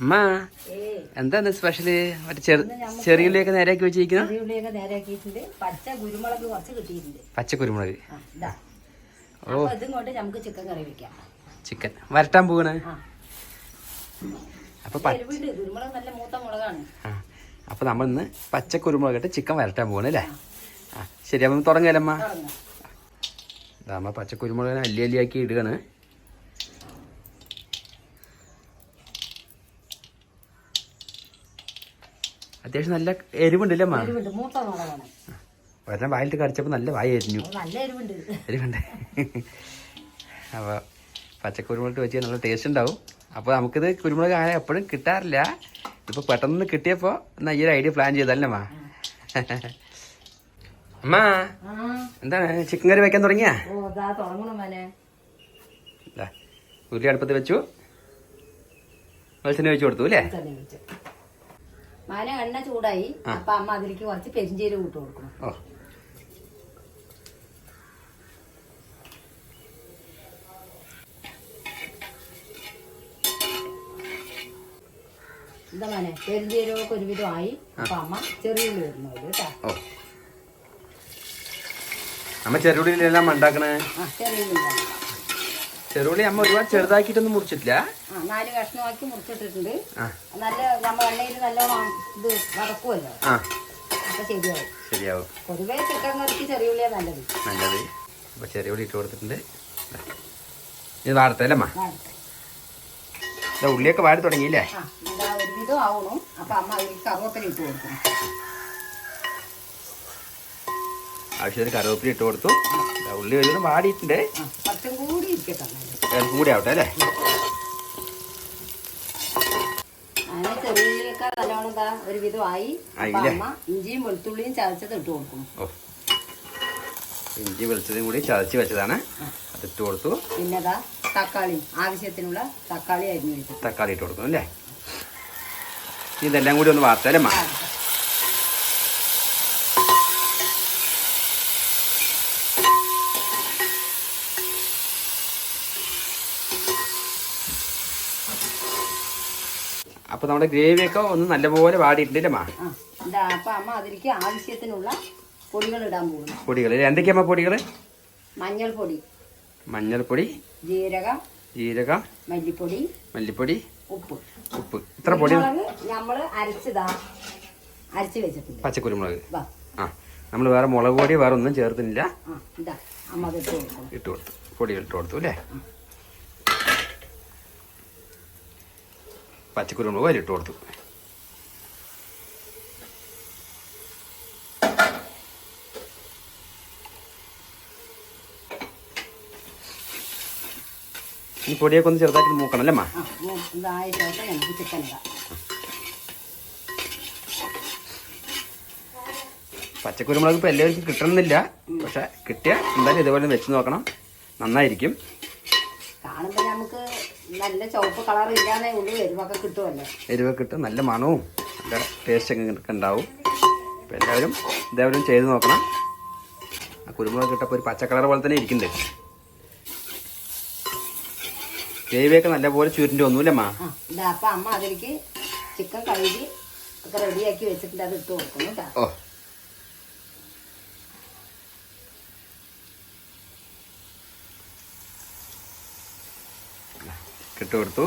അമ്മ എന്താ സ്പെഷ്യൽ മറ്റേ ചെറു ചെറിയുള്ളിയൊക്കെ നേരെയാക്കി വെച്ചിരിക്കുന്ന. ചെറിയുള്ളിയൊക്കെ നേരെയാക്കിയിട്ടുണ്ട് പച്ച കുരുമുളക് കുറച്ച് കിട്ടിയിട്ടുണ്ട്. പച്ച കുരുമുളക്. ഓ. ഇതും കൊണ്ട് നമുക്ക് ചിക്കൻ കറി വെക്കാം. ചിക്കൻ വരട്ടാൻ പോവാണ്. ആ. അപ്പൊ കുരുമുളക് നല്ല മൂത്ത മുളകാണ്. അപ്പൊ നമ്മൾ ഇന്ന് പച്ച കുരുമുളക് ഇട്ട് ചിക്കൻ വരട്ടാൻ പോവാണ് അല്ലേ? ശരി അപ്പം തുടങ്ങിയാലമ്മ തുടങ്ങാം. ഇതാ അമ്മ പച്ച കുരുമുളകിനെ അല്ലി അല്ലിയാക്കി ഇടുകയാണ്. അത്യാവശ്യം നല്ല എരിവുണ്ടല്ലേ അമ്മ? എരിവുണ്ട്. മൂത്ത മുളകാണ് ഒരെണ്ണം വായിലിട്ട് കടിച്ചപ്പോൾ നല്ല വായ എരിഞ്ഞു. നല്ല എരിവുണ്ട്. എരിവുണ്ട്. അപ്പോൾ പച്ചക്കുരുമുളക് വെച്ച് നല്ല ടേസ്റ്റ് ഉണ്ടാവും. അപ്പോൾ നമുക്കിത് കുരുമുളക് ആയ എപ്പോഴും കിട്ടാറില്ല. ഇതിപ്പോൾ പെട്ടെന്ന് കിട്ടിയപ്പോൾ എന്നാൽ ഈ ഒരു ഐഡിയ പ്ലാൻ ചെയ്തല്ലേ അമ്മ? അമ്മ എന്താണ് ചിക്കൻ കറി വെക്കാൻ തുടങ്ങിയാ? ഉരുളി അടുപ്പത്ത് വെച്ചു. വെളിച്ചെണ്ണ വെച്ചു കൊടുത്തു അല്ലേ? മാന എണ്ണ ചൂടായി. അപ്പൊ അമ്മ അതിലേക്ക് കുറച്ച് പെരിഞ്ചീരകം ഇട്ട് കൊടുക്കണം. എന്താ മോനെ പെരിഞ്ചീരകമൊക്കെ ഒരുവിധം ആയി. അപ്പൊ അമ്മ ചെറിയുള്ളി ഇടുന്നു കേട്ടോ. അമ്മ ചെറുള്ളിയിലെല്ലാം ഉണ്ടാക്കണേ ആ ചെറിയ. ചെറുള്ളി അമ്മ ഒരുപാട് ചെറുതാക്കിട്ടൊന്നും മുറിച്ചിട്ടില്ല. ആ നാല് കഷ്ണമാക്കി മുറിച്ചിട്ടിട്ടുണ്ട്. ആ. നല്ല നമ്മൾ എണ്ണയിൽ നല്ലോണം ഇത് വറക്കുമല്ലോ ആ. അപ്പൊ ശരിയാവും. ശരിയാവും. പൊതുവേ ചിക്കൻ കറിക്ക് ചെറിയ ഉള്ളിയാ നല്ലത്. നല്ലത്. അപ്പൊ ചെറിയ ഉള്ളി ഇട്ട് കൊടുത്തിട്ടുണ്ട്. ദാ. ഇത് അമ്മ? വാഴത്തെ. ഇതാ ഉള്ളിയൊക്കെ വാടി തുടങ്ങിയില്ലേ? ആ എന്താ ഒരുവിധം ആവണം. അപ്പൊ അമ്മ അതിൽ കറുവപ്പല ഇട്ട് കൊടുക്കണം. ആവശ്യത്തിന് കറിവേപ്പില ഇട്ട് കൊടുത്തു. ഉള്ളി വലിയൊന്നും വാടിയിട്ടുണ്ട് കുറച്ചും കൂടി ആവട്ടെ അല്ലേ? ഇഞ്ചിയും വെളുത്തുള്ളിയും ചതച്ചത് ഇട്ട് കൊടുക്കും. ഇഞ്ചി വെളുത്തതും കൂടി ചതച്ച് വെച്ചതാണ്. അത് ഇട്ട് കൊടുത്തു. പിന്നെ ദാ തക്കാളി ആവശ്യത്തിനുള്ള തക്കാളി അരിഞ്ഞു വെച്ചു തക്കാളി ഇട്ട് കൊടുക്കും അല്ലേ? ഇതെല്ലാം കൂടി ഒന്ന് വാർത്തല്ലേ അമ്മ? അപ്പോൾ നമ്മുടെ ഗ്രേവിയൊക്കെ ഒന്ന് നല്ലപോലെ വാടിയിട്ടുണ്ട് മാ? അമ്മ അതിലേക്ക് ആവശ്യത്തിനുള്ള പൊടികൾ ഇടാൻ പോകുന്നു പൊടികൾ എന്തൊക്കെയാ പൊടികൾ? മഞ്ഞൾപ്പൊടി മഞ്ഞൾപ്പൊടി ജീരകം ജീരകം മല്ലിപ്പൊടി മല്ലിപ്പൊടി ഉപ്പ്. ഉപ്പ്. ഇത്ര പൊടി നമ്മൾ നമ്മൾ അരച്ചതാ അരച്ച് വെച്ചിട്ടുണ്ട്. പച്ചക്കുരുമുളക്. ആ നമ്മൾ വേറെ മുളക് പൊടി വേറെ ഒന്നും ചേർത്തില്ല ഇട്ട് കൊടുത്തു. പൊടികൾ ഇട്ട് കൊടുത്തു അല്ലേ പച്ചക്കുരുമുളക് അതിൽ ഇട്ട് കൊടുത്തു. ഈ പൊടിയൊക്കെ ഒന്ന് ചെറുതായിട്ട് മൂക്കണം അല്ലേ ഇടാം. പച്ചക്കുരുമുളക് ഇപ്പോൾ എല്ലാവർക്കും കിട്ടണമെന്നില്ല. പക്ഷെ കിട്ടിയ എന്തായാലും ഇതുപോലെ വെച്ച് നോക്കണം. നന്നായിരിക്കും. നല്ല ചുവപ്പ് കളർ ഇല്ലാന്നേ ഉള്ളൂ എരിവൊക്കെ കിട്ടുമല്ലോ. എരിവൊക്കെ കിട്ടും നല്ല മണവും നല്ല ടേസ്റ്റ് ഒക്കെ ഉണ്ടാവും അപ്പം എല്ലാവരും ഇതേവരും ചെയ്ത് നോക്കണം. ആ കുരുമുളക് ഇട്ടപ്പോൾ ഒരു പച്ച കളർ പോലെ തന്നെ ഇരിക്കുന്നുണ്ട്. ഗ്രേവിയൊക്കെ നല്ലപോലെ ചുരുണ്ടി ഒന്നുമില്ല അമ്മ? ആ ഇതാ അപ്പം അമ്മ അതിലേക്ക് ചിക്കൻ കഴുകി ഒക്കെ റെഡിയാക്കി വെച്ചിട്ടുണ്ട്. അത് ഇട്ട് കൊടുക്കുന്നു കേട്ടോ. ഓ. ഇട്ട് കൊടുത്തു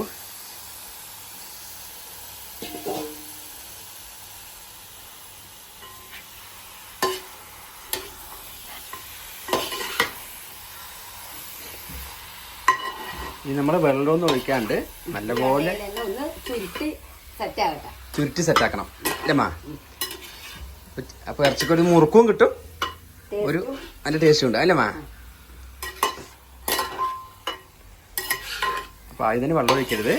ഇനി നമ്മൾ വെള്ളമൊന്നും ഒഴിക്കാണ്ട് നല്ലപോലെ ചുരുട്ടി സെറ്റാക്കണം അല്ലേമ്മ അപ്പൊ ഇറച്ചിക്കൊരു മുറുക്കും കിട്ടും. ഒരു നല്ല ടേസ്റ്റും ഉണ്ട്. അല്ലേ തന്നെ വെള്ളം ഒഴിക്കരുത്.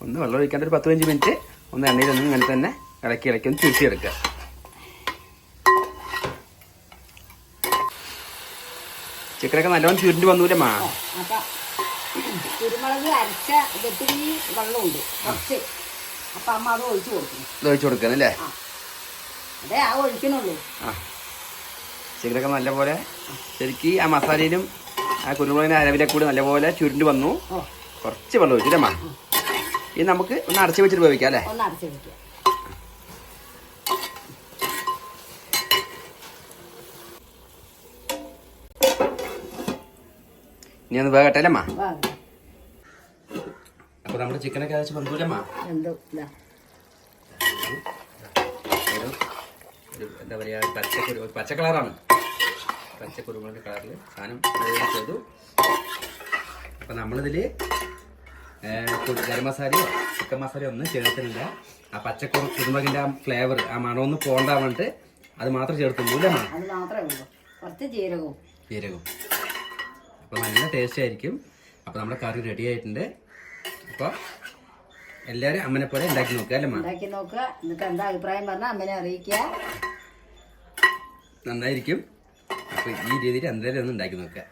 ഒന്ന് വെള്ളം ഒഴിക്കാണ്ട് ഒരു പത്ത് പതിനഞ്ച് മിനിറ്റ് ഒന്ന് എണ്ണയിലൊന്നും ഇങ്ങനെ തന്നെ ഇളക്കി ഇളക്കി ഒന്ന് ചുരുട്ടിയെടുക്കുക. ചിക്കനൊക്കെ നല്ലോണം ചുരുണ്ടി വന്നൂലേ മാ? അപ്പൊ കുരുമുളക് അരച്ച വെള്ളമുണ്ട്. കുറച്ച്. അപ്പൊ അമ്മ അത് ഒഴിച്ചു കൊടുക്കുന്നല്ലേ ആ. അതെ ആ ഒഴിക്കണുള്ളൂ. ആ. ചിക്കനൊക്കെ നല്ലപോലെ ശരിക്കും ആ മസാലയിലും ആ കുരുമുളകിന്റെ അരവിലെ കൂടി നല്ലപോലെ ചുരുണ്ടി വന്നു. കുറച്ച് വെള്ളം ഒഴിച്ചില്ലേ മാ ഇനി നമുക്ക് ഒന്ന് അടച്ചു വെച്ചിട്ട് വേവിക്കാം അല്ലേ? ഒന്ന് അടച്ചു വെക്കുക ഇനി ഒന്ന് വേകട്ടെ അല്ലേ അമ്മ? അപ്പൊ നമ്മുടെ ചിക്കനൊക്കെ ഏകദേശം ബന്ധുല്ലമ്മ എന്തോ പറയുക പച്ചക്കുരു പച്ച കളറാണ്. പച്ചക്കുരുമുളക് കളറിൽ സാധനം ചെയ്തു അപ്പം നമ്മളിതിൽ ഗരം മസാലയോ ചിക്കൻ മസാലയോ ഒന്നും ചേർത്തില്ല ആ പച്ചക്കറി കുരുമുളകിന്റെ ആ ഫ്ലേവർ ആ മണമൊന്നും പോകണ്ടാ വേണ്ടിട്ട് അത് മാത്രം ചേർത്തുള്ളൂ അല്ലേ അത് മാത്രമേ ഉള്ളൂ. കുറച്ച് ജീരകവും. ജീരകം അപ്പോൾ നല്ല ടേസ്റ്റ് ആയിരിക്കും. അപ്പോൾ നമ്മുടെ കറി റെഡി ആയിട്ടുണ്ട്. അപ്പോൾ എല്ലാവരും അമ്മനെ പോലെ ഉണ്ടാക്കി നോക്കുക അല്ലേ ഉണ്ടാക്കി നോക്കുക. എന്നിട്ട് എന്താ അഭിപ്രായം പറഞ്ഞാൽ അമ്മനെ അറിയിക്കുക. നന്നായിരിക്കും. അപ്പോൾ ഈ രീതിയിൽ എന്തായാലും ഒന്ന് ഉണ്ടാക്കി നോക്കുക.